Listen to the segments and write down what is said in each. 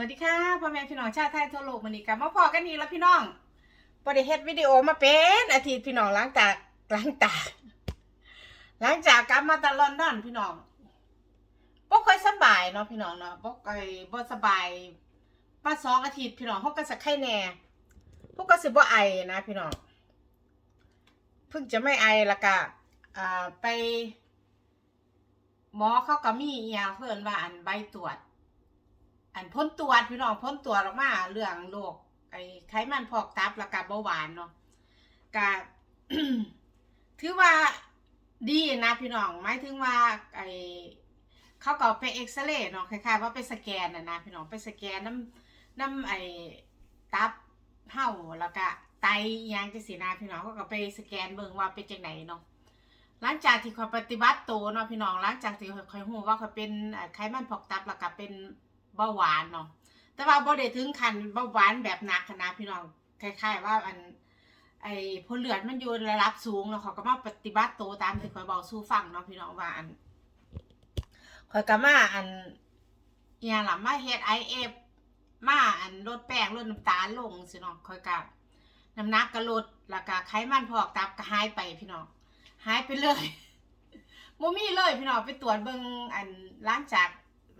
วัสดีค่ะพ่อแม่พี่น้องชาติไทยทั่วโลกมันนี้กันมาพอกันนี่แล้วพี่น้องบริเฮ็ดวิดีโอมาเป็นอาทิตย์พี่น้องหลังจากหลังจากหลังจากกลับมาจากลอนดอนพี่น้องบ่ค่อยสบายเนาะพี่น้องเนาะบ่ค่อยบ่สบายมาสองอาทิตย์พี่น้องเฮาก็สักไข้แหน่พวกก็สิบ่ไอนะพี่น้องเพิ่งจะไม่ไอแล้วก็อ่าไป หมอเขาก็มีอีหยังเพิ่นว่าอันใบตรวจ อันพ้นตรวพี่น้องพ้นตรวออกมาเรื่องโรคไอ้ไขมันพอกตับแล้วก็เบาหวานเนาะก็ถือว่าดีนะพี่น้องหมายถึงว่าไอ้เขาก็ไปเอ็กซเรย์เนาะคล้ายๆว่าไปสแกนน่ะนะพี่น้องไปสแกนน้ำน้ำไอ้ตับเห่าแล้วก็ไตยังจังซี่นะพี่น้องก็ไปสแกนเบิ่งว่าเป็นจังไดเนาะหลังจากที่คอยปฏิบัติโตเนาะพี่น้องหลังจากที่คอยหูว่าคอยเป็นไขมันพอกตับแล้วก็เป็น เบาหวานเนาะแต่ว่าบ่ได้ถึงขั้นเบาหวานแบบหนักนะพี่น้องคล้ายๆว่าอันไอ้พลเลือดมันอยู่ระดับสูงแล้วเขาก็มาปฏิบัติตัวตามที่คอยบอกสู้ฟังเนาะพี่น้องว่าอันคอยก็มาอันอย่างล่ะมาเฮ็ด IF มาอันลดแป้งลดน้ำตาลลงสิเนาะคอยก็น้ำหนักก็ลดแล้วก็ไขมันพอกตับก็หายไปพี่น้องหายไปเลยโมมี่เลยพี่น้องไปตรวจเบิ่งอันล้างจาก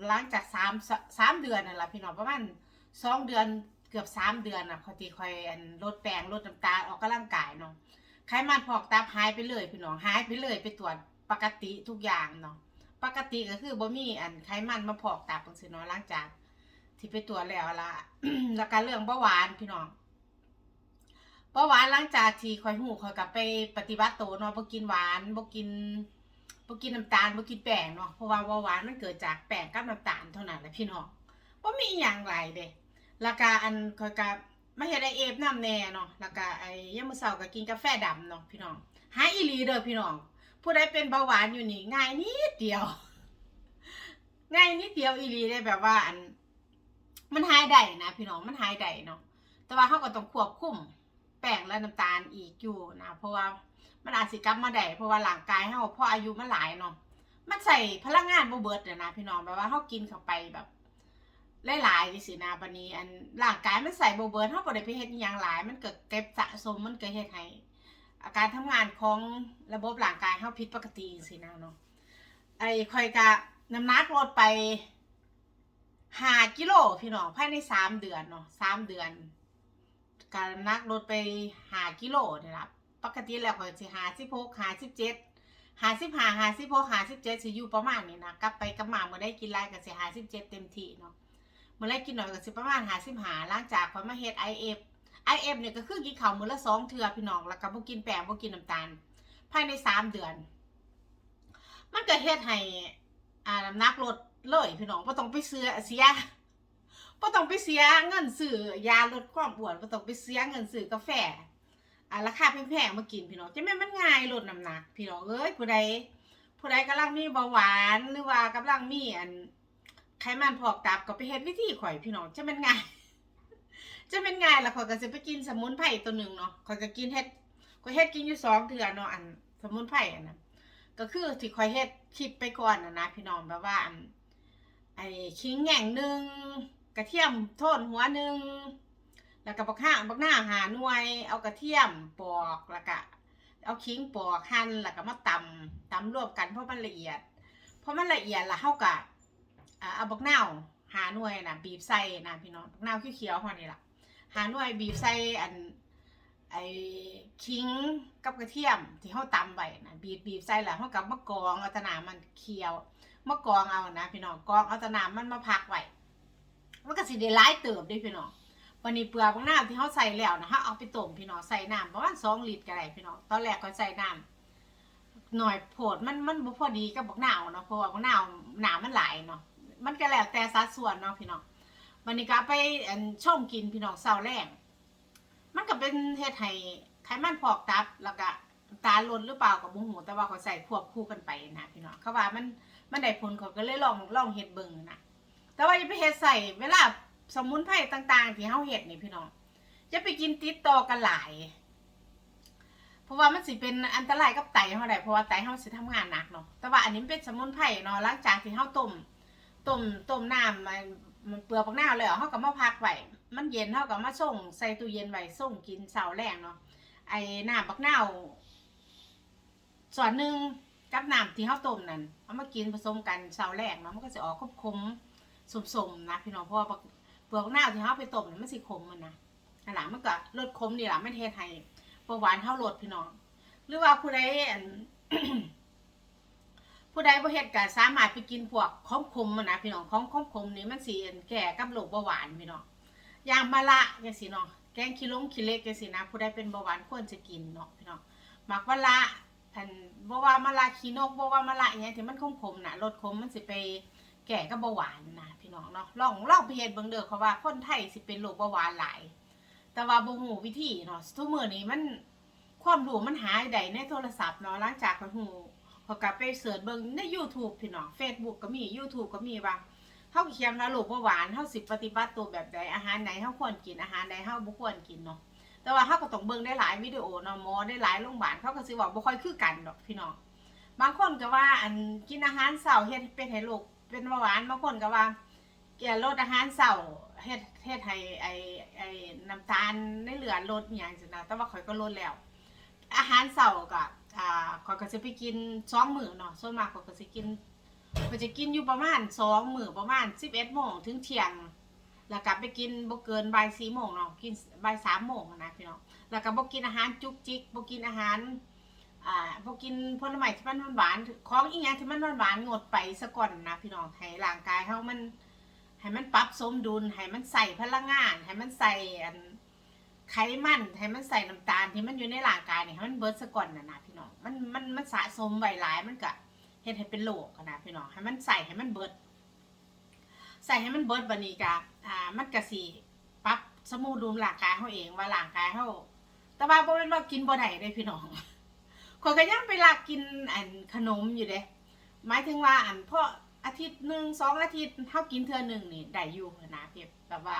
หล้างจากสามสามเดือนนั่นแหละพี่น้องประมาณสองเดือนเกือบสามเดือนน่ะพอดีคอยอันลดแป้งลดน้ำตาลออกกำลังกายเนาะไขมันพอกตับหายไปเลยพี่น้องหายไปเลยไปตรวจปกติทุกอย่างเนาะปกติก็คือบ่มีอันไขมันมาพอกตับจังซี่เนาะหลังจาก ที่ไปตรวจแล้วละแล้วก็เรื่องเบาหวานพี่น้องเพราะหวานหลังจากที่คอยหูคอยกลับไปปฏิบัติตัวเนาะบ่กินหวานบ่กิน บ่กินน้ำตาลบ่กินแป้งเนาะเพราะว่าเบาหวานมันเกิดจากแป้งกับน้ำตาลเท่านั้นแหละพี่น้องบ่มีอย่างไรเด้แล้วก็อันคอยก็มาเฮ็ดไอเอฟน้ำแน่เนาะแล้วก็ไอ้ยามมื้อเช้าก็กินกาแฟดำเนาะพี่น้องหายอีหลีเด้อพี่น้อง ผู้ใดเป็นเบาหวานอยู่นี่ง่ายนิดเดียว ง่ายนิดเดียวอีหลีได้แบบว่าอัน มันหายได้นะพี่น้องมันหายได้เนาะแต่ว่าเขาก็ต้องควบคุมแป้งและน้ำตาลอีกอยู่นะเพราะว่า มันอาจสิกลับมาได้เพราะว่าร่างกายเฮาพออายุมันหลายเนาะมันใส่พลังงานบ่เบิดเนี่ยนะพี่น้องแบบว่าเฮากินเข้าไปแบบหลายๆจังซี่นะบัดนี้ อันร่างกายมันใส่บ่เบิดเฮาบ่ได้ไปเฮ็ดอีหยังหลาย มันก็เก็บสะสมมันก็เฮ็ดให้อาการทำงานของระบบร่างกายเฮาผิดปกติจังซี่นะเนาะไอ้ค่อยก็น้ำหนักลดไป5กิโลพี่น้องภายในสามเดือนเนาะสามเดือนการน้ำหนักลดไปหากิโลเนี่ยนะ ปกติแล้วก็สิหาสิบหกหาสิบเจ็ดหาสิบห้าหาสิบหกหาสิบเจ็ดสิอยู่ประมาณนี้นะกลับไปกลับมาเมื่อได้กินไรก็สิหาสิบเจ็ดเต็มที่เนาะเมื่อได้กินหน่อยก็สิประมาณหาสิบหาหลังจากพอมาเฮ็ดไอเอฟไอเอฟเนี่ยก็คือกินข้าวมื้อละสองเทื่อพี่น้องแล้วก็บ่กินแป้งบ่กินน้ำตาล ภายในสามเดือน มันก็เฮ็ดให้อ่าน้ำหนักลดเลยพี่น้องบ่ต้องไปเสื้อเสียบ่ต้องไปเสียเงินซื้อยาลดความอ้วนบ่ต้องไปเสียเงินซื้อกาแฟ อ่าราคาแพงๆมากินพี่น้องจะแม่นมันง่ายลดน้ำหนัก พี่น้องเอ้ยผู้ใดผู้ใดกำลังมีเบาหวานหรือว่ากำลังมีอันไขมันพอกตับก็ไปเฮ็ดวิธีข่อยพี่น้องจะแม่นง่ายจะเป็นง่ายล้วข่อยก็สิไปกินสมุนไพรตัวหนึ่งเนาะข่อยก็กินเฮ็ดข่อยเฮ็ดกินอยู่สองเทื่อเนาะอันสมุนไพรอันนั้นก็คือที่ข่อยเฮ็ดคลิปไปก่อนนะนะพี่น้องแบบว่าอันไอ้ขิงแง่งหนึ่งกระเทียมโทนหัวหนึ่ง แล้วก็บักห่างบักหน้าหาหน่วย เอากระเทียมปอกแล้วก็เอาขิงปอกหั่นแล้วก็มาตำตำรวมกันเพราะมันละเอียด เพราะมันละเอียดล้วเฮาก็อ่าเอาบักนาหาหน่วยนะบีบใส่นะพี่น้องบักนาเขียวๆห่อนี่ล่ะหาหน่วยบีบใส่อันไอ้ขิงกับกระเทียมที่เฮาตำไว้นะบีบบีบใส่แล้วเฮากับมะกรองเอาตะนามันเคี่ยวมากองเอานะพี่น้องกองเอาตะน้ำมันมาพักไว้มันก็สิได้หลายเติบด้วยพี่น้อง วันนี้เปลือกของน้ำที่เขาใส่แล้วนะฮะเอาไปต้มพี่น้องใส่น้ำประมาณสองลิตรก็ได้พี่น้องตอนแรกก็ใส่น้ำหน่อยโผดมันมันบ่พอดีกับบักหนาวเนาะเพราะว่าบักหนาวหนามันหลายเนาะมันก็แล้วแต่สัดส่วนเนาะพี่น้องวันนี้ก็ไปอันชมกินพี่น้องเสาร์แรงมันก็เป็นเฮ็ดให้ไขมันพอกตับแล้วก็ตาลลหรือเปล่ากับบุ้งหูแต่ว่าเขาใส่ควบคู่กันไปนะพี่น้องเขาว่ามันมันได้ผลเขาก็เลยลองลองเฮ็ดเบิ่งนะแต่ว่าอย่าไปเฮ็ดใส่เวลา สมุนไพรต่าง ๆ ที่เฮาเฮ็ดนี่พี่น้องอย่าไปกินติดต่อกันหลาย เพราะว่ามันสิเป็นอันตรายกับไตเฮาได้เพราะว่าไตเฮาสิทำงานหนักเนาะแต่ว่าอันนี้เป็นสมุนไพรเนาะหลังจากที่เฮาต้มต้มต้มน้ำมันมันเปลือกบักหน้าเลยเหรอเขาก็มาพักไว้มันเย็นเขาก็มาส่งใส่ตู้เย็นไว้ส่งกินเสาแรงเนาะไอ้น้ำบักหน้าส่วนหนึ่งกับน้ำที่เขาต้มนั่นเอามากินผสมกันเสาแรงเนาะมันก็จะออกคมๆสมๆนะพี่น้องเพราะว่า เปลือกหน้าที่เขาไปต้มเนี่ยมันสิขมมันนะนั่นแหละมันก็ลดขมนี่แหละไม่เทไทยประหวานเท่าลดพี่น้อง หรือว่าผู้ใดผู้ใดบ่เฮ็ดก็สามารถไปกินพวกของขมมันนะพี่น้องของของขมนี่มันสิแก่กับโรคเบาหวานพี่น้องอย่างมะละจังซี่เนาะแกงขี้ลงขี้เล็กจังซี่นะ ผู้ใดเป็นเบาหวานควรจะกินเนาะพี่น้องหมักมะละอันบ่ว่ามะละขี้นกบ่ว่ามะละอีหยังที่มันขมๆน่ะลดขมมันสิไป แก่กับเบาหวานนะพี่น้องเนาะลองลองไปเฮ็ดเบิ่งเด้อเขาว่าคนไทยสิเป็นโรคเบาหวานหลาย แต่ว่าบ่ฮู้วิธีเนาะทุกมื้อนี้มันความรู้มันหายได้ในโทรศัพท์เนาะหลังจากมันหูพอกลับไปเสิร์ชเบิ่งใน YouTube พี่น้อง Facebook ก็มี YouTube ก็มีว่าเฮาเขียนว่าลูกบ่หวานเฮาสิปฏิบัติตัวแบบใดอาหารไหนเฮาควรกินอาหารใดเฮาบ่ควรกินเนาะแต่ว่าเฮาก็ต้องเบิ่งได้หลายวิดีโอเนาะหมอได้หลายโรงพยาบาลเขาก็สิว่าบ่ค่อยคือกันดอกพี่น้องบางคนก็ว่าอันกินอาหารเช้าเฮ็ดเป็นให้ลูก เป็นเบาหวานบางคนก็ว่าแก่ลดอาหารเช้าเฮ็ดเฮ็ดให้ไอ้ไอ้น้ำตาลในเหลือลดอย่างจังนะแต่ว่าข่อยก็ลดแล้ว อาหารเสาร์ก็อ่าข้อยก็จะไปกินสองมื้อเนาะส่วนมากข้อยก็สิกินก็จะกินอยู่ประมาณสองมื้อประมาณสิบเอ็ดโมงถึงเที่ยงแล้วก็ไปกินบ่เกินบ่ายสี่โมงเนาะกินบ่ายสามโมงนะพี่น้องแล้วก็บ่กินอาหารจุกจิกบ่กินอาหาร อ่าบ่กินผลไม้ที่มันหวานๆของอีหยังที่มันหวานๆงดไปซะก่อนนะพี่น้องให้ร่างกายเฮามันให้มันปรับสมดุลให้มันใส่พลังงานให้มันใส่อันไขมันให้มันใส่น้ำตาลที่มันอยู่ในร่างกายเนี่ยให้มันเบิร์ดซะก่อนนะนะพี่น้องมันมันมันสะสมไว้หลายมันก็เฮ็ดให้เป็นโรคนะพี่น้องให้มันใส่ให้มันเบิร์ดใส่ให้มันเบิร์ดบัดนี้ก็อ่ามันก็สิปรับสมดุลร่างกายเฮาเองว่าร่างกายเฮาแต่ว่าบ่แม่นว่ากินบ่ได้เด้พี่น้อง ข้อยก็ยังไปลากกินอันขนมอยู่เด้หมายถึงว่าอันเพราะอาทิตย์หนึ่งสองอาทิตย์เฮากินเทื่อหนึ่งนี่ได้อยู่นะเพี่แบบว่า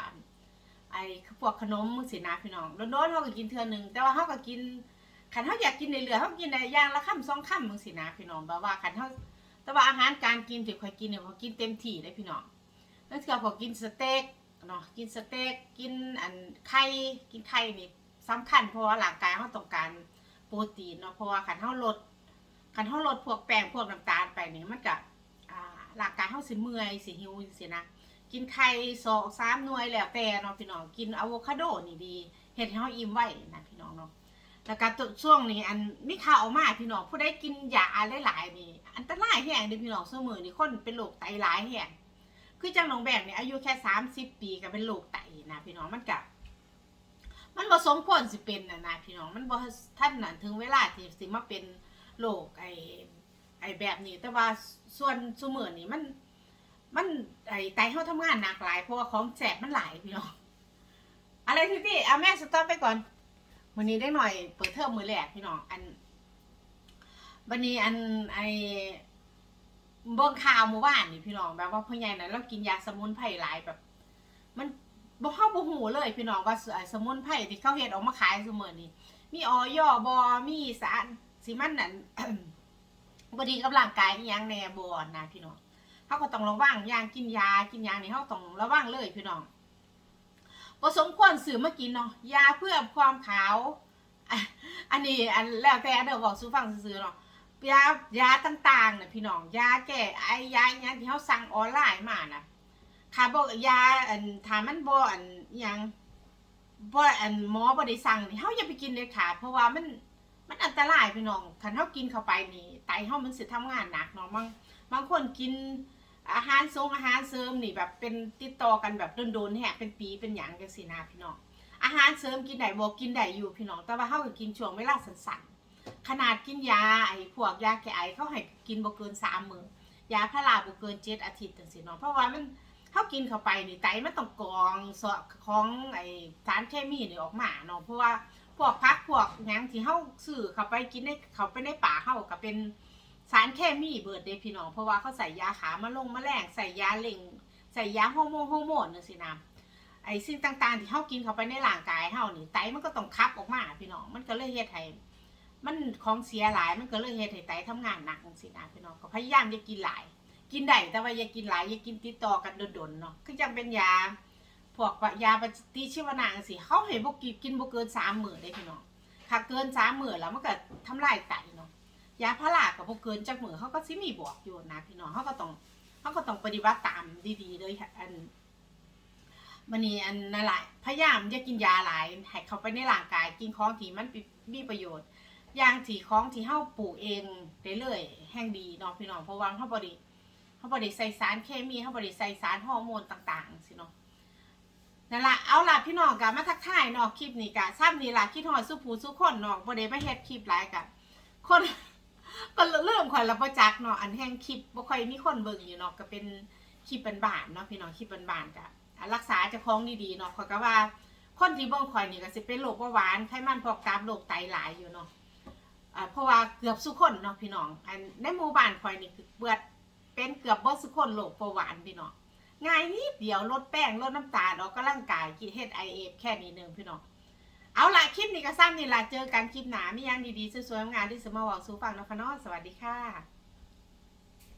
ไอ้พวกขนมมือสีนาพี่น้องโดนๆเขาก็กินเทื่อหนึ่งแต่ว่าเขาก็กินขันเขาอยากกินในเรือเขากินในย่างละคำสองคำมือสีนาพี่น้องแบบว่าขันเขาแต่ว่าอาหารการกินที่คอยกินเนี่ยเขากินเต็มที่เลยพี่น้องนั่นคือเขากินสเต็กเนาะกินสเต็กกินอันไข่กินไข่นี่สำคัญเพราะว่าร่างกายเขาต้องการ โปรตีนเนาะเพราะว่าขันเขาลดขันเขาลดพวกแป้งพวกน้ำตาลไปนี่มันก็อ่าร่างกายเขาสิเมื่อยสิหิวสินะกินไข่สองสามหน่วยแล้วแต่เนาะพี่น้องกินอะโวคาโดนี่ดีเฮ็ดให้เฮาอิ่มไว้นะพี่น้องเนาะแล้วก็ตัวช่วงนี้อันมีข่าวออกมาพี่น้องผู้ใดกินยาหลายๆนี่อันตรายแฮงเด้อพี่น้องซุมื้อนี้คนเป็นโรคไตหลายแฮงคือจังน้องแบงเนี่ยอายุแค่30ปีก็เป็นโรคไตนะพี่น้องมันก็มัน บ่สมควรสิเป็นน่ะนะพี่น้องมันบ่ท่านนั้นถึงเวลาที่สิมาเป็นโรคไอไอแบบนี้ แต่ว่าส่วนซุมื้อนี้มัน มันไอ้ไตเขาทำงานหนักหลายเพราะว่าของแสบมันหลายพี่น้องอะไรที่พี่เอาแม่สต็อปไปก่อนวันนี้ได้หน่อยเปิดเทอมมือแรกพี่น้องอันวันนี้อันไอเบิ่งข่าวเมื่อวานนี่พี่น้องแบบว่าพ่อใหญ่นะเรากินยาสมุนไพรหลายแบบ มัน บ่เข้าบ่หูเลยพี่น้องว่าไอ้สมุนไพรที่เขาเฮ็ดออกมาขายเสมอนี่มีออยบอมีสารสิมันนั่นบ่ดีกับร่างกายอีหยังแน่บ่นะพี่น้องเขาก็ต้องระวังอย่างกินยากินยานี่เขาต้องระวังเลยพี่น้องผสมควรซื้อมากินเนาะยาเพื่อความขาว อันนี้อันแล้วแต่เด้อบอกสู้ฟังซื้อเนาะยายาต่างๆเนี่ยพี่น้องยาแก้ไอยาอย่างที่เขาสั่งออนไลน์มาน่ะ ค่ะบอกยาอันถามมันบ่อันอิหยังบ่อันหมอบ่ได้สั่งนี่เฮาอย่าไปกินเลยค่ะ เพราะว่ามันมันอันตรายพี่น้องคันเฮากินเข้าไปนี่ไตเฮามันสิทำงานหนักเนาะบางบางคนกินอาหารทรงอาหารเสริมนี่แบบเป็นติดต่อกันแบบโดนๆแหกเป็นปีเป็นหยังจังซี่นะพี่น้องอาหารเสริมกินได้บ่กินได้อยู่พี่น้องแต่ว่าเฮาก็กินช่วงเวลาสั้นๆขนาดกินยาไอ้พวกยาแก้ไอเขาให้กินบ่เกิน3มื้อยาพาราบ่เกิน7อาทิตย์จังซี่เนาะเพราะว่ามัน เฮากินเข้าไปนี่ไตมันต้องกรองสะของไอ้สารเคมีนี่ออกมาเนาะเพราะว่าพวกพักพวกหยังที่เฮาซื้อเข้าไปกินในเข้าไปในป่าเฮาก็เป็นสารเคมีเบิดเดพี่น้องเพราะว่าเขาใส่ยาขามาลงมาแรงใส่ยาเล่งใส่ยาฮอร์โมนฮอร์โมนนึงสินะไอ้สิ่งต่างๆ ที่เฮากินเข้าไปในร่างกายเฮานี่ไตมันก็ต้องคับออกมาพี่น้องมันก็เลยเฮ็ดให้มันของเสียหลายมันก็เลยเฮ็ดให้ไตทำงานหนักจังซี่นะพี่น้องก็พยายามจะกินหลาย กินได้แต่ว่าอย่ากินหลายอย่ากินติดต่อกันโดนๆเนาะคือจังเป็นยาพวกยาปฏิชีวนะจังซี่เขาให้บ่กินกินบ่เกิน3มื้อได้พี่น้องถ้าเกิน3มื้อแล้วมันก็ทำลายไตเนาะยาพาราก็บ่เกินจักมื้อเขาก็สิมีบอกอยู่นะพี่น้องเขาก็ต้องเขาก็ต้องปฏิบัติตามดีๆเลยอันมันนี่อันนั่นแหละพยายามอย่ากินยาหลายให้เข้าไปในร่างกาย กินของที่มันมีประโยชน์อย่างที่ของที่เฮาปลูกเองได้เลยแห่งดีเนาะพี่น้องเพราะว่าเฮาบ่ได้ เฮาบ่ได้ใส่สารเคมีเฮาบ่ได้ใส่สารฮอร์โมนต่างๆสิเนาะนั่นละเอาล่ะพี่น้องก็มาทักทายเนาะคลิปนี้ก็ซ้ำนี่ล่ะคิดฮอดสู้ผู้สู้คนเนาะบ่ได้มาเฮ็ดคลิปหลายก็คนก็เริ่มข่อยละบ่จักเนาะอันแห่งคลิปบ่ค่อยมีคนเบิ่งอยู่เนาะก็เป็นคลิปบานๆเนาะพี่น้องคลิปบ้านๆก็อะรักษาเจ้าของดีๆเนาะข่อยก็ว่า คนที่บ่งข่อยนี่ก็สิเป็นโรคเบาหวานไขมันพอกตับโรคไตหลายอยู่เนาะอ่าเพราะว่าเกือบสุกคนเนาะพี่น้องอันในหมู่บ้านคอยนี่คือเบิด เป็นเกือบบ่สุคนโรคเบาหวานพี่น้องง่ายนิดเดียวลดแป้งลดน้ำตาลออกกำลังกายกินเฮ็ดไอเอฟแค่นี้หนึงพี่น้องเอาละคลิปนี้ก็สั้นนี่ละเจอกันคลิปหนามีอย่างดีๆสวยๆงานที่สมมาว้าสูฟังนะคะเนาะสวัสดีค่ะ